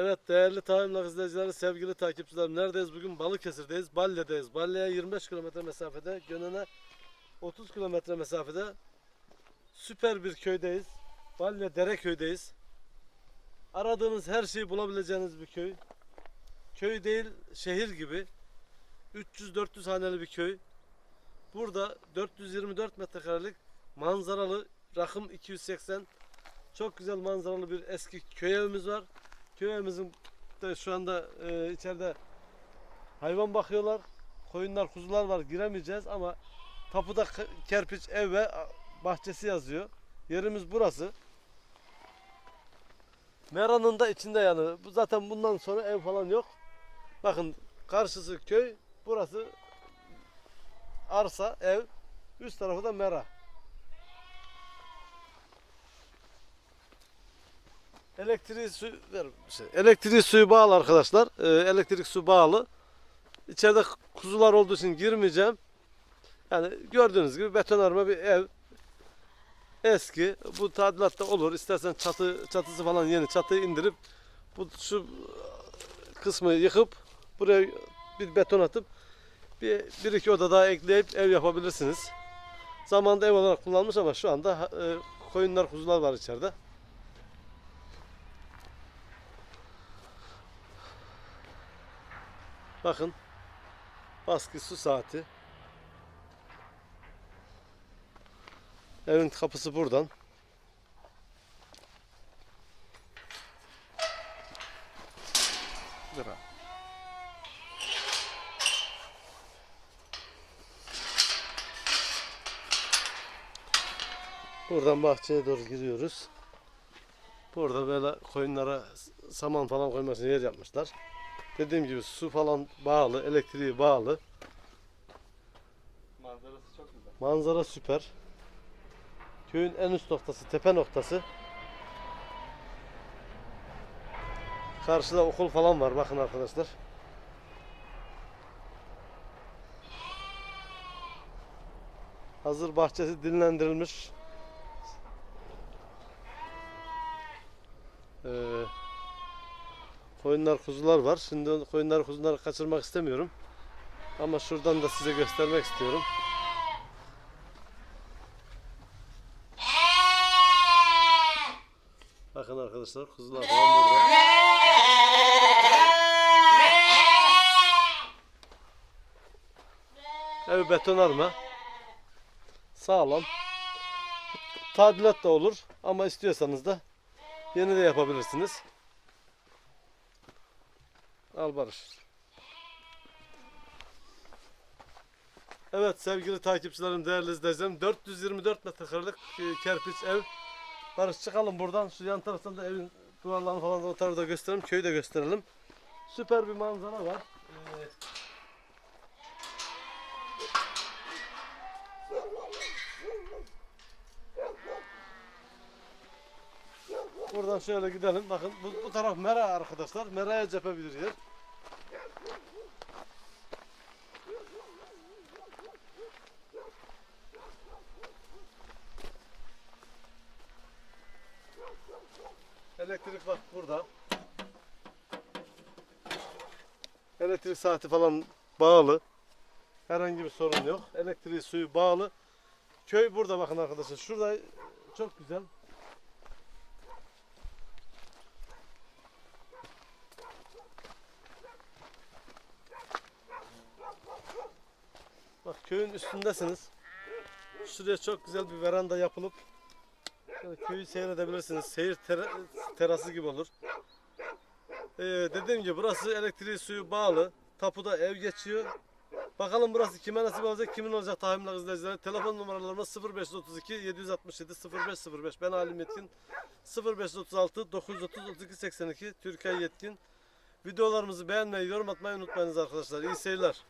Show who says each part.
Speaker 1: Evet değerli tahammül izleyicileri, sevgili takipçilerim neredeyiz bugün? Balıkesir'deyiz, Balle'deyiz. Balle'ye 25 kilometre mesafede, Gönen'e 30 kilometre mesafede süper bir köydeyiz. Balle Dereköy'deyiz. Aradığınız her şeyi bulabileceğiniz bir köy. Köy değil, şehir gibi. 300-400 haneli bir köy. Burada 424 metrekarelik manzaralı rakım 280 çok güzel manzaralı bir eski köy evimiz var. Köy evimizin de şu anda e, içeride hayvan bakıyorlar. Koyunlar, kuzular var. Giremeyeceğiz ama tapuda kerpiç ev ve bahçesi yazıyor. Yerimiz burası. Mera'nın da içinde yani. Zaten bundan sonra ev falan yok. Bakın karşısı köy, burası arsa, ev. Üst tarafı da Mera. Elektriği su ver şey. Elektriği suyu bağlı arkadaşlar. Ee, elektrik su bağlı. İçeride kuzular olduğu için girmeyeceğim. Yani gördüğünüz gibi betonarme bir ev. Eski. Bu tadilatta olur. İstersen çatı çatısı falan yeni çatıyı indirip bu şu kısmı yıkıp buraya bir beton atıp bir, bir iki oda daha ekleyip ev yapabilirsiniz. Zamanında ev olarak kullanmış ama şu anda e, koyunlar kuzular var içeride. Bakın. Baskı su saati. Evin kapısı buradan. Abi. Buradan bahçeye doğru giriyoruz. Burada böyle koyunlara saman falan koymak için yer yapmışlar. Dediğim gibi su falan bağlı, elektriği bağlı.
Speaker 2: Manzarası çok güzel.
Speaker 1: Manzara süper. Köyün en üst noktası, tepe noktası. Karşıda okul falan var bakın arkadaşlar. Hazır bahçesi dinlendirilmiş. Koyunlar kuzular var. Şimdi koyunlar kuzuları kaçırmak istemiyorum. Ama şuradan da size göstermek istiyorum. Bakın arkadaşlar kuzular falan burada. Ev betonarme. Sağlam. Tadilat da olur ama istiyorsanız da yeni de yapabilirsiniz. Al Barış. Evet sevgili takipçilerim, değerli izleyicilerim 424 metrekarelik e, kerpiç ev. Barış çıkalım buradan. Şu yan taraftan da evin duvarlarını falan da o tarafa da gösterelim. Köyü de gösterelim. Süper bir manzara var. Buradan şöyle gidelim. Bakın bu, bu taraf Mera arkadaşlar. Mera'ya cephe bir yer. Elektrik bak burada. Elektrik saati falan bağlı. Herhangi bir sorun yok. Elektriği suyu bağlı. Köy burada bakın arkadaşlar. Şurada çok güzel. Bak köyün üstündesiniz. Şuraya çok güzel bir veranda yapılıp şöyle köyü seyredebilirsiniz. Seyir tera- terası gibi olur. Ee, dediğim gibi burası elektriği suyu bağlı. Tapuda ev geçiyor. Bakalım burası kime nasip olacak, kimin olacak tahminler izleyiciler. Telefon numaralarımız 0532 767 0505. Ben Halim Yetkin. 0536 930 32 82 Türkiye Yetkin. Videolarımızı beğenmeyi, yorum atmayı unutmayınız arkadaşlar. İyi seyirler.